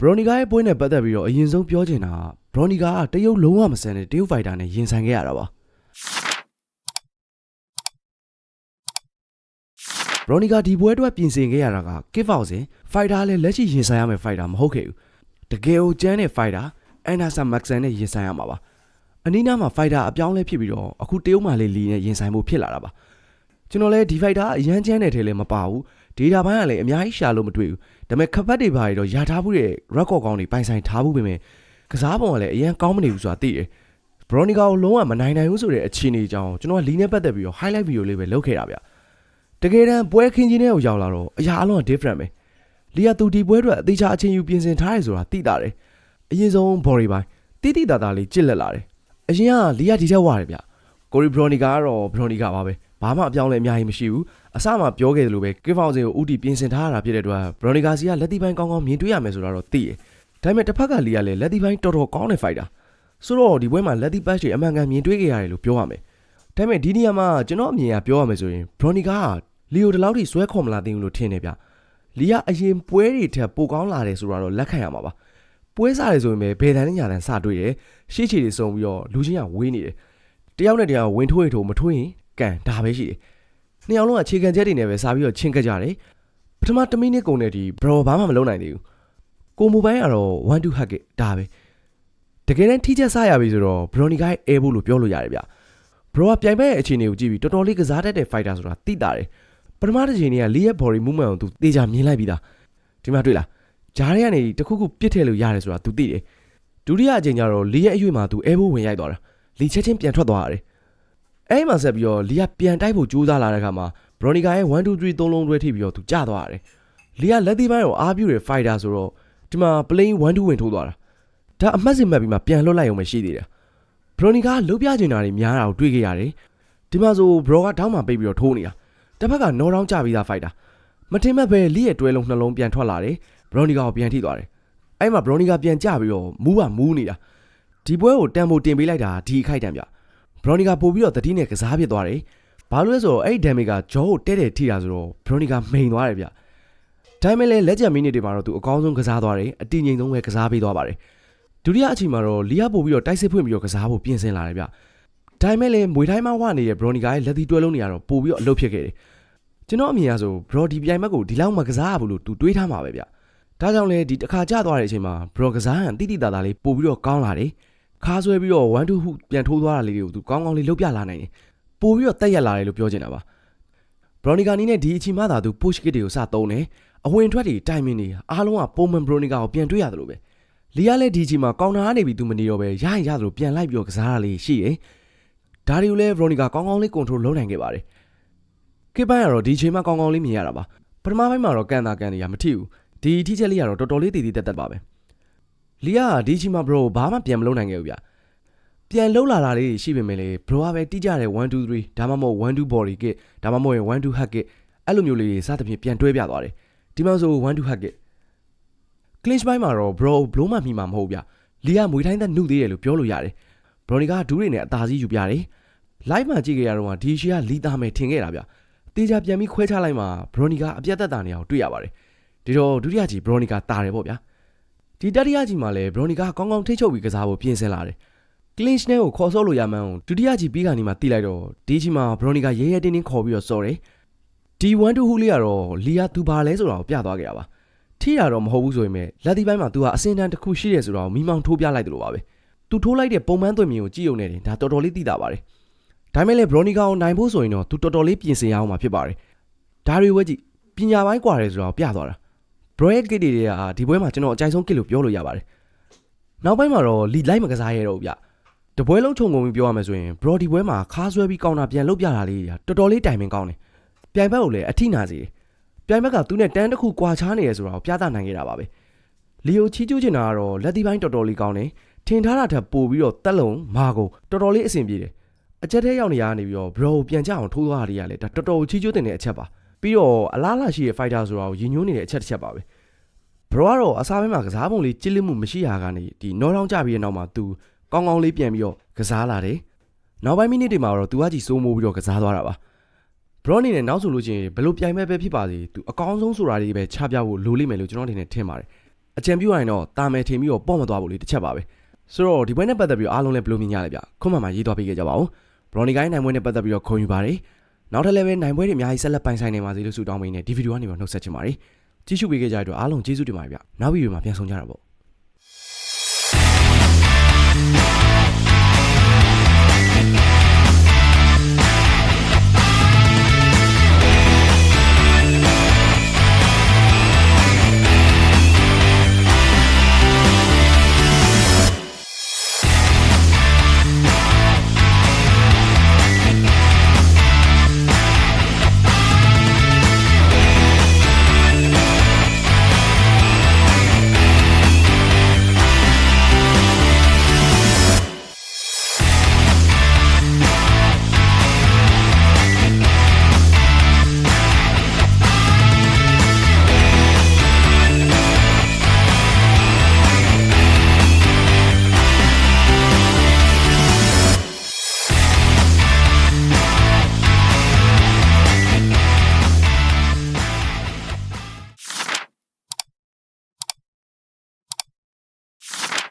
ဘရိုနီကာရဲ့ပွဲနဲ့ပတ်သက်ပြီးတော့အရင်ဆုံးပြောချင်တာကဘရိုနီကာကတရုတ်လုံးဝမဆန်တဲ့တရုတ်ဖိုက်တာနဲ့ရင်ဆိုင်ခဲ့ရတာပါဘရိုနီကာဒီပွဲအတွက်ပြင်ဆင်ခဲ့ရတာကကစ်ဖောက်စဉ်ဖိုက်တာလည်းလက်ရှိရင်ဆိုင်ရမယ့်ဖိုက်တာမဟုတ်ခဲ့ဘူးတကယ်ကိုကျန်းတဲ့ဖိုက်တာအန်ဒါဆန်မက်ဆန်နဲ့ရင်ဆိုင်ရမှာပါအနီးနားမှာဖိုက်တာအပြောင်းလဲဖြစ်ပြီးတော့အခုတရုတ်မှလေးလီနဲ့ရင်ဆိုင်မှုဖြစ်လာတာပါကျွန်တော်လည်းဒီဖိုက်တာအရန်ကျန်းတဲ့ထဲလည်းမပါဘူး ဒေတာပိုင်းကလည်းအများကြီးရှာလို့မတွေ့ဘူးဒါပေမဲ့ခပတ်တွေပါရတော့ယာထားမှုတဲ့ record ကောင်းတွေပိုင်ဆိုင်ထားမှုပဲမယ်ကစားပုံကလည်းအရန်ကောင်းမနေဘူးဆိုတာသိတယ်ဘရိုနီကာကိုလုံးဝမနိုင်နိုင်ဘူးဆိုတဲ့အခြေအနေကြောင့်ကျွန်တော်ကလီနဲ့ပတ်သက်ပြီးတော့ highlight video လေးပဲလုပ်ခဲ့တာဗျတကယ်တမ်းပွဲခင်းချင်းတဲ့ကိုရောက်လာတော့အရာအလုံးက different ပဲလီယာသူဒီပွဲအတွက်အသေးချာအချင်းယူပြင်ဆင်ထားရဲဆိုတာသိတာတယ်အရင်ဆုံး body ပိုင်းတိတိတသားလေးကြစ်လက်လာတယ်အရင်ကလီယာဒီထက်ဝရတယ်ဗျကိုရီဘရိုနီကာကတော့ဘရိုနီကာပါပဲဘာမှအပြောင်းလဲအများကြီးမရှိဘူး အစမှပြောခဲ့သလိုပဲကစ်ဖောင်စင်ကိုဥတီပြင်ဆင်ထားရတာဖြစ်တဲ့အတွက်ဘရိုနီကာစီကလက်တီပိုင်းကောင်းကောင်းမြင်တွေ့ရမယ်ဆိုတာတော့သိတယ်ဒါပေမဲ့တစ်ဖက်ကလီယာလည်းလက်တီပိုင်းတော်တော်ကောင်းတဲ့ဖိုက်တာဆိုတော့ဒီပွဲမှာလက်တီပတ်တွေအမှန်ကန်မြင်တွေ့ခဲ့ရတယ်လို့ပြောရမယ်ဒါပေမဲ့ဒီနေရာမှာကျွန်တော်အမြင်ကပြောရမယ်ဆိုရင်ဘရိုနီကာကလီယိုဒီလောက်ထိဆွဲခေါ်မလာသေးဘူးလို့ထင်နေဗျလီယာအရင်ပွဲတွေထက်ပိုကောင်းလာတယ်ဆိုတာတော့လက်ခံရမှာပါပွဲစားတယ်ဆိုရင်ပဲဘယ်တန်းနဲ့ညာတန်းစတွေ့တယ်ရှေ့ချီတွေစုံပြီးတော့လူချင်းကဝေးနေတယ်တယောက်နဲ့တယောက်ဝင်ထိုးရင်ထိုးမထိုးရင်ကန်ဒါပဲရှိတယ် နှစ်ယောက်လုံးကခြေခံချက်တွေနဲ့ပဲစားပြီးတော့ချင်းကကြတယ်ပထမ10မိနစ်ကုန်တဲ့ဒီဘရောဘာမှမလုပ်နိုင်သေးဘူးကိုမိုဘိုင်းကတော့1 2 hack ဒါပဲတကယ်တမ်းထိချက်စားရပြီဆိုတော့ဘရိုနီကာရဲ့အဲဖို့လို့ပြောလို့ရတယ်ဗျဘရောကပြိုင်ပွဲရဲ့အခြေအနေကိုကြည့်ပြီးတော်တော်လေးကစားတတ်တဲ့ fighter ဆိုတာသိတာတယ်ပထမတစ်ချိန်ကလီရဲ့ body movement ကိုသူတေချာမြင်လိုက်ပြီးသားဒီမှာတွေ့လားဂျားရဲကနေတခုခုပြစ်ထည့်လို့ရတယ်ဆိုတာသူသိတယ်ဒုတိယအချိန်ကျတော့လီရဲ့အရွေ့မှာသူအဲဖို့ဝင်ရိုက်သွားတာလီချက်ချင်းပြန်ထွက်သွားရတယ် အဲ့မှာဆက်ပြီးတော့လီကပြန်တိုက်ဖို့ကြိုးစားလာတဲ့အခါမှာဘရိုနီကာရဲ့1 2 3 3လုံးတွဲထိပြီးတော့သူကျသွားရတယ်လီကလက်သီးပိုင်းကိုအားပြုတဲ့ fighter ဆိုတော့ဒီမှာ plane 1 2ဝင်ထိုးသွားတာဒါအမှတ်စဉ်မှတ်ပြီးမှပြန်လွတ်လိုက်အောင်ပဲရှိသေးတယ်ဘရိုနီကာလှုပ်ပြချင်တာတွေများတာကိုတွေ့ခဲ့ရတယ်ဒီမှာဆိုဘရောကတောင်းမှပိတ်ပြီးတော့ထိုးနေတာတစ်ဖက်ကနော်တောင်းကြပြီးသား fighter မထင်မဲ့ပဲလီရဲ့တွဲလုံးနှလုံးပြန်ထွက်လာတယ်ဘရိုနီကာကိုပြန်ထိသွားတယ်အဲ့မှာဘရိုနီကာပြန်ကြပြီးတော့မူးပါမူးနေတာဒီပွဲကိုတန်ဖိုတင်ပေးလိုက်တာဒီအခိုက်တံဗျ ဘရိုနီကာပို့ပြီးတော့တတိနဲ့ကစားဖြစ်သွားတယ်ဘာလို့လဲဆိုတော့အဲ့ဒီ damage ကဂျောကိုတဲတဲ့ထိတာဆိုတော့ဘရိုနီကာမိန်သွားတယ်ဗျဒါပေမဲ့လည်းလက်ကျန်မိနစ်တွေမှာတော့သူအကောင်းဆုံးကစားသွားတယ်အတီငိမ်ဆုံးပဲကစားပေးသွားပါတယ်ဒုတိယအချိန်မှာတော့လီယာပို့ပြီးတော့တိုက်စစ်ဖွင့်ပြီးတော့ကစားဖို့ပြင်ဆင်လာတယ်ဗျဒါပေမဲ့လည်းမွေတိုင်းမှာဝနေတဲ့ဘရိုနီကာရဲ့လက်သီးတွဲလုံးတွေကတော့ပို့ပြီးတော့အလုပ်ဖြစ်ခဲ့တယ်ကျွန်တော်အမြင်အရဆိုဘရောဒီပြိုင်ဘက်ကိုဒီလောက်မှကစားရဘူးလို့သူတွေးထားမှာပဲဗျဒါကြောင့်လဲဒီတစ်ခါကျသွားတဲ့အချိန်မှာဘရောကစားဟန်တိတိတသားလေးပို့ပြီးတော့ကောင်းလာတယ် ခါဆွဲပြီးတော့1 2ဟုပြန်ထိုးသွားတာလေးတွေကိုသူကောင်းကောင်းလေးလှုပ်ပြလာနိုင်တယ်ပို့ပြီးတော့တက်ရက်လာတယ်လို့ပြောချင်တာပါဘရိုနီကာနီနဲ့ဒီအချိန်မှသာသူ push kit တွေကိုစသုံးတယ်အဝင်ထွက်တွေတိုင်မင်တွေအားလုံးကပုံမှန်ဘရိုနီကာကိုပြန်တွေ့ရတယ်လို့ပဲလီယာလည်းဒီအချိန်မှာကောင်တာကနေပြီးသူမနေတော့ပဲရရင်ရသလိုပြန်လိုက်ပြီးတော့ကစားရလေးရှိတယ်ဒါတွေကိုလည်းဘရိုနီကာကောင်းကောင်းလေး control လုပ်နိုင်ခဲ့ပါတယ်ကိပိုင်းကတော့ဒီအချိန်မှာကောင်းကောင်းလေးမြင်ရတာပါပထမပိုင်းမှာတော့ကန်တာကန်နေရမထိဘူးဒီထိချက်လေးကတော့တော်တော်လေးတည်တည်တက်တက်ပါပဲ လီယာကဒီအချိန်မှာ bro ဘာမှပြန်မလုပ်နိုင်ခဲ့ဘူးဗျပြန်လှုပ်လာတာလေးရှိပေမဲ့လေ bro ကပဲတိကျတဲ့1 2 3ဒါမှမဟုတ်1 2 body kit ဒါမှမဟုတ်ရင်1 2 hack kit အဲ့လိုမျိုးလေးတွေစသဖြင့်ပြန်တွဲပြသွားတယ်ဒီမှာဆို1 2 hack kit clinch ပိုင်းမှာတော့ bro ဘလို့မှမိမှာမဟုတ်ဗျလီယာမွေတိုင်းသက်နှုတ်သေးတယ်လို့ပြောလို့ရတယ် bro ကဒူးတွေနဲ့အသာစီးယူပြတယ် live မှာကြည့်ကြရတော့ဒီရှီကလီသားမယ်ထင်ခဲ့တာဗျတေချာပြန်ပြီးခွဲခြားလိုက်မှာဘရိုနီကာအပြတ်သက်တာနေအောင်တွေ့ရပါတယ်ဒီတော့ဒုတိယကြီးဘရိုနီကာတာတယ်ပေါ့ဗျာ ဒီတတိယကြီးမှာလည်းဘရိုနီကကောင်းကောင်းထိချုပ်ပြီးကစားဖို့ပြင်ဆင်လာတယ်။ clinch နဲ့ကိုခေါ်ဆော့လို့ရမှန်းကိုဒုတိယကြီးပြီးကနေမှတိလိုက်တော့ဒီကြီးမှာဘရိုနီကရဲရဲတင်းတင်းခေါ်ပြီးတော့ဆော့တယ်။ဒီ one two ဟူးလေးကတော့လီယာသူဘာလဲဆိုတာကိုပြသွားခဲ့တာပါ။ထိတာတော့မဟုတ်ဘူးဆိုရင်ပဲလက်ဒီပိုင်းမှာသူကအစင်တန်းတစ်ခုရှိတယ်ဆိုတာကိုမိမောင်ထိုးပြလိုက်တယ်လို့ပါပဲ။သူထိုးလိုက်တဲ့ပုံမှန်သွင်းမျိုးကိုကြည့်ုံနဲ့တင်ဒါတော်တော်လေးသိတာပါတယ်။ဒါမှမဟုတ်ဘရိုနီကာကိုနိုင်ဖို့ဆိုရင်တော့သူတော်တော်လေးပြင်ဆင်ရအောင်မှာဖြစ်ပါတယ်။ဒါတွေဝဲကြည့်ပညာပိုင်းကွာတယ်ဆိုတာကိုပြသွားတာ။ ဘရိုရဲ့ကစ်တွေကဒီပွဲမှာကျွန်တော်အကြိုက်ဆုံးကစ်လို့ပြောလို့ရပါတယ်နောက်ပိုင်းမှာတော့လီလိုက်မကစားရတော့ဘူးဗျတပွဲလုံးခြုံငုံပြီးပြောရမယ်ဆိုရင်ဘရိုဒီပွဲမှာခါဆွဲပြီးကောင်းတာပြန်လုတ်ပြတာလေးတွေတော်တော်လေးတိုင်ပင်ကောင်းတယ်ပြိုင်ဘက်ကိုလည်းအထိနာစေတယ်ပြိုင်ဘက်ကသူနဲ့တန်းတစ်ခုကွာခြားနေရဆိုတော့ပြသနိုင်ခဲ့တာပါပဲလီယိုချီကျူးချင်တာကတော့လက်ဒီပိုင်းတော်တော်လေးကောင်းတယ်ထင်ထားတာထက်ပိုပြီးတော့တက်လုံမာကိုတော်တော်လေးအဆင်ပြေတယ်အချက်ထဲရောက်နေရနေပြီးတော့ bro ပြန်ကြအောင်ထိုးသွားတာတွေကလည်းဒါတော်တော်ချီကျိုးတင်တဲ့အချက်ပါပြီးတော့အလားလာရှိတဲ့ fighter ဆိုတာကိုရင်ညွှန်းနေတဲ့အချက်တစ်ချက်ပါပဲ ဘရောကတော့အစားပိုင်းမှာကစားပုံလေးကြစ်လစ်မှုမရှိတာကနေဒီနော်ထောင်းကြပြီးတဲ့နောက်မှာသူကောင်းကောင်းလေးပြန်ပြီးတော့ကစားလာတယ်။နောက်ပိုင်းမိနစ်တွေမှာတော့သူကကြီးစိုးမိုးပြီးတော့ကစားသွားတာပါ။ဘရောအနေနဲ့နောက်ဆိုလို့ချင်းဘယ်လိုပြိုင်မဲ့ပဲဖြစ်ပါစေသူအကောင်းဆုံးဆိုတာတွေပဲချပြဖို့လိုလိမ့်မယ်လို့ကျွန်တော်ထင်တယ်ထင်ပါတယ်။အကြံပြုရရင်တော့တာမယ်ထင်ပြီးတော့ပေါ့မသွားဘူးလေတစ်ချက်ပါပဲ။ဆိုတော့ဒီပွဲနဲ့ပတ်သက်ပြီးအားလုံးလည်းဘယ်လိုမြင်ကြလဲဗျ။ခွန်မှမှာရေးသွားပေးခဲ့ကြပါဦး။ဘရောနေကိုင်းနိုင်ပွဲနဲ့ပတ်သက်ပြီးတော့ခုံယူပါတယ်။နောက်ထပ်လည်းပဲနိုင်ပွဲတွေအများကြီးဆက်လက်ပိုင်ဆိုင်နေပါစေလို့ဆုတောင်းပေးနေဒီဗီဒီယိုကနေတော့နှုတ်ဆက်ချင်ပါတယ်။ ကြည့်ရှုပေးခဲ့ကြတဲ့အတွက်အားလုံးကျေးဇူးတင်ပါတယ်ဗျနောက်ဗီဒီယိုမှာပြန်ဆုံကြတာပေါ့